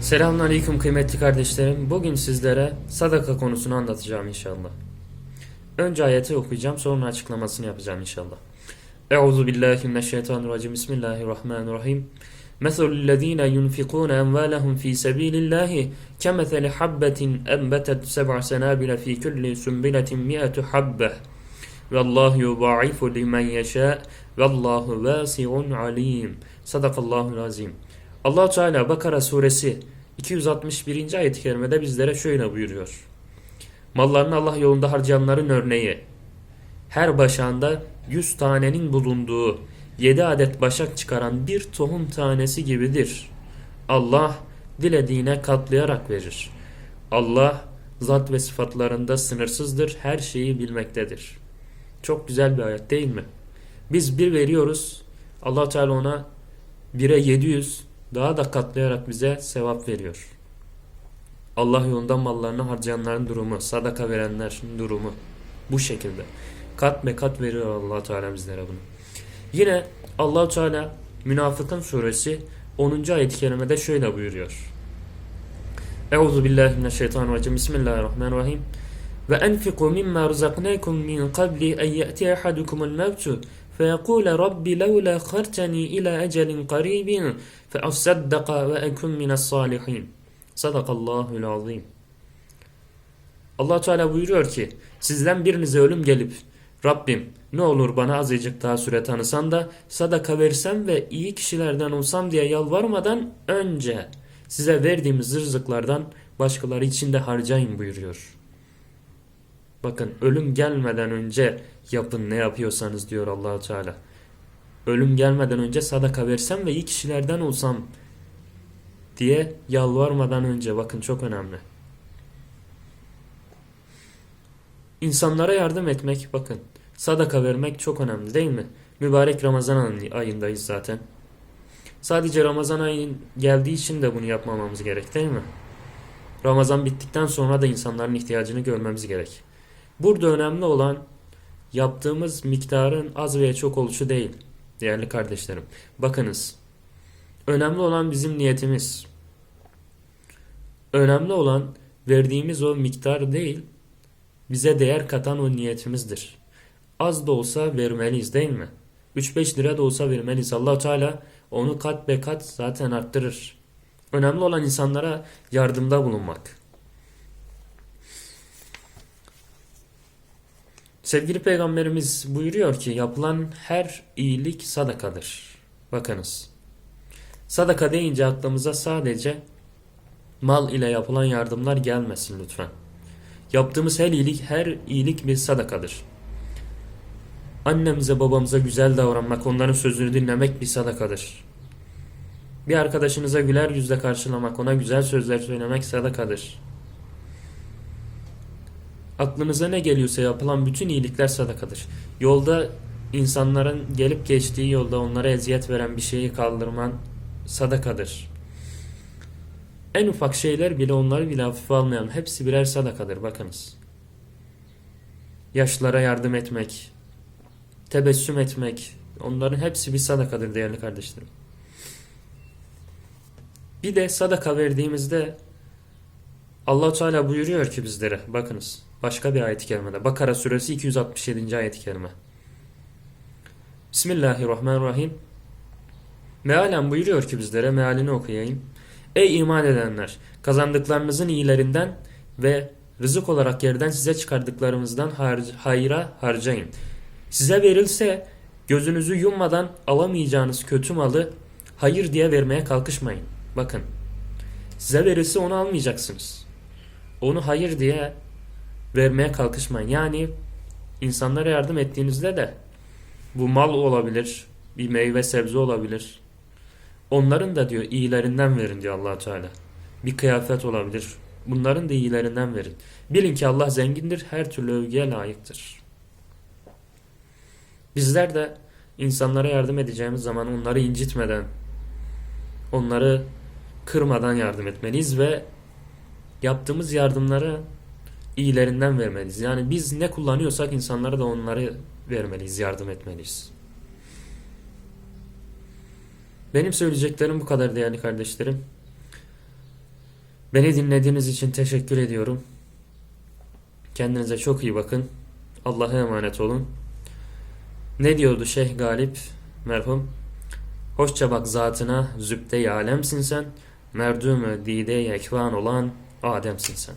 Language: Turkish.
Selamünaleyküm kıymetli kardeşlerim. Bugün sizlere sadaka konusunu anlatacağım inşallah. Önce ayeti okuyacağım sonra açıklamasını yapacağım inşallah. Euzu billahi mineşşeytanirracim. Bismillahirrahmanirrahim. Meselul lezine yunfikun emvalahum fi sabilillahi kemeseli habbetin enbetet seb'a senabile fi kulli sumbiletin mi'atu habbe. Vallahu yudaifu limen yeşâ. Vallahu vasi'un alim. Sadakallahul azim. Allah Teala Bakara suresi 261. ayet-i kerimede bizlere şöyle buyuruyor. Mallarını Allah yolunda harcayanların örneği. Her başağında 100 tanenin bulunduğu 7 adet başak çıkaran bir tohum tanesi gibidir. Allah dilediğine katlayarak verir. Allah zat ve sıfatlarında sınırsızdır, her şeyi bilmektedir. Çok güzel bir ayet değil mi? Biz bir veriyoruz, allah Teala ona 1'e 700 daha da katlayarak bize sevap veriyor. Allah yolunda mallarını harcayanların durumu, sadaka verenlerin durumu bu şekilde. Kat be kat veriyor allah Teala bizlere bunu. Yine allah Teala Münafıkın suresi 10. ayet-i kerimede şöyle buyuruyor. Euzu billahi mineşşeytanirracim. Bismillahirrahmanirrahim. Ve enfiku mimma rızaknakum min qabli en ye'ti ahadukumul mevtu فيقول رب لولا خرتني إلى أجل قريب فأصدق وأكن من الصالحين صدق الله العظيم Allah Teala buyuruyor ki sizden birinize ölüm gelip Rabbim ne olur bana azıcık daha süre tanısan da sadaka versem ve iyi kişilerden olsam diye yalvarmadan önce size verdiğimiz rızıklardan başkaları için de harcayın buyuruyor. Bakın ölüm gelmeden önce yapın ne yapıyorsanız diyor Allahu Teala. Ölüm gelmeden önce sadaka versem ve iyi kişilerden olsam diye yalvarmadan önce bakın çok önemli. İnsanlara yardım etmek bakın sadaka vermek çok önemli değil mi? Mübarek Ramazan ayındayız zaten. Sadece Ramazan ayının geldiği için de bunu yapmamamız gerek değil mi? Ramazan bittikten sonra da insanların ihtiyacını görmemiz gerek. Burada önemli olan yaptığımız miktarın az veya çok oluşu değil değerli kardeşlerim. Bakınız. Önemli olan bizim niyetimiz. Önemli olan verdiğimiz o miktar değil, bize değer katan o niyetimizdir. Az da olsa vermeliyiz değil mi? 3-5 lira da olsa vermeliyiz. allah Teala onu kat be kat zaten arttırır. Önemli olan insanlara yardımda bulunmak. Sevgili peygamberimiz buyuruyor ki yapılan her iyilik sadakadır. Bakınız. Sadaka deyince aklımıza sadece mal ile yapılan yardımlar gelmesin lütfen. Yaptığımız her iyilik, her iyilik bir sadakadır. Annemize babamıza güzel davranmak, onların sözünü dinlemek bir sadakadır. Bir arkadaşınıza güler yüzle karşılamak, ona güzel sözler söylemek sadakadır. Aklınıza ne geliyorsa yapılan bütün iyilikler sadakadır. Yolda insanların gelip geçtiği yolda onlara eziyet veren bir şeyi kaldırman sadakadır. En ufak şeyler bile onları bile hafife almayan hepsi birer sadakadır bakınız. Yaşlılara yardım etmek, tebessüm etmek onların hepsi bir sadakadır değerli kardeşlerim. Bir de sadaka verdiğimizde Allah Teala buyuruyor ki bizlere bakınız başka bir ayet-i kerimede Bakara suresi 267. ayet-i kerime. Bismillahirrahmanirrahim. Mealen buyuruyor ki bizlere mealini okuyayım. Ey iman edenler kazandıklarınızın iyilerinden ve rızık olarak yerden size çıkardıklarımızdan hayra harcayın. Size verilse gözünüzü yummadan alamayacağınız kötü malı hayır diye vermeye kalkışmayın. Bakın size verilse onu almayacaksınız. Onu hayır diye vermeye kalkışmayın. Yani insanlara yardım ettiğinizde de bu mal olabilir, bir meyve sebze olabilir. Onların da diyor iyilerinden verin diyor allah Teala. Bir kıyafet olabilir. Bunların da iyilerinden verin. Bilin ki Allah zengindir, her türlü övgüye layıktır. Bizler de insanlara yardım edeceğimiz zaman onları incitmeden, onları kırmadan yardım etmeliyiz ve yaptığımız yardımları iyilerinden vermeliyiz. Yani biz ne kullanıyorsak insanlara da onları vermeliyiz, yardım etmeliyiz. Benim söyleyeceklerim bu kadar değerli kardeşlerim. Beni dinlediğiniz için teşekkür ediyorum. Kendinize çok iyi bakın. Allah'a emanet olun. Ne diyordu Şeyh Galip merhum? Hoşça bak zatına zübde-i alemsin sen. Merdûm-ü dide-i ekvan olan Adem'sin sen.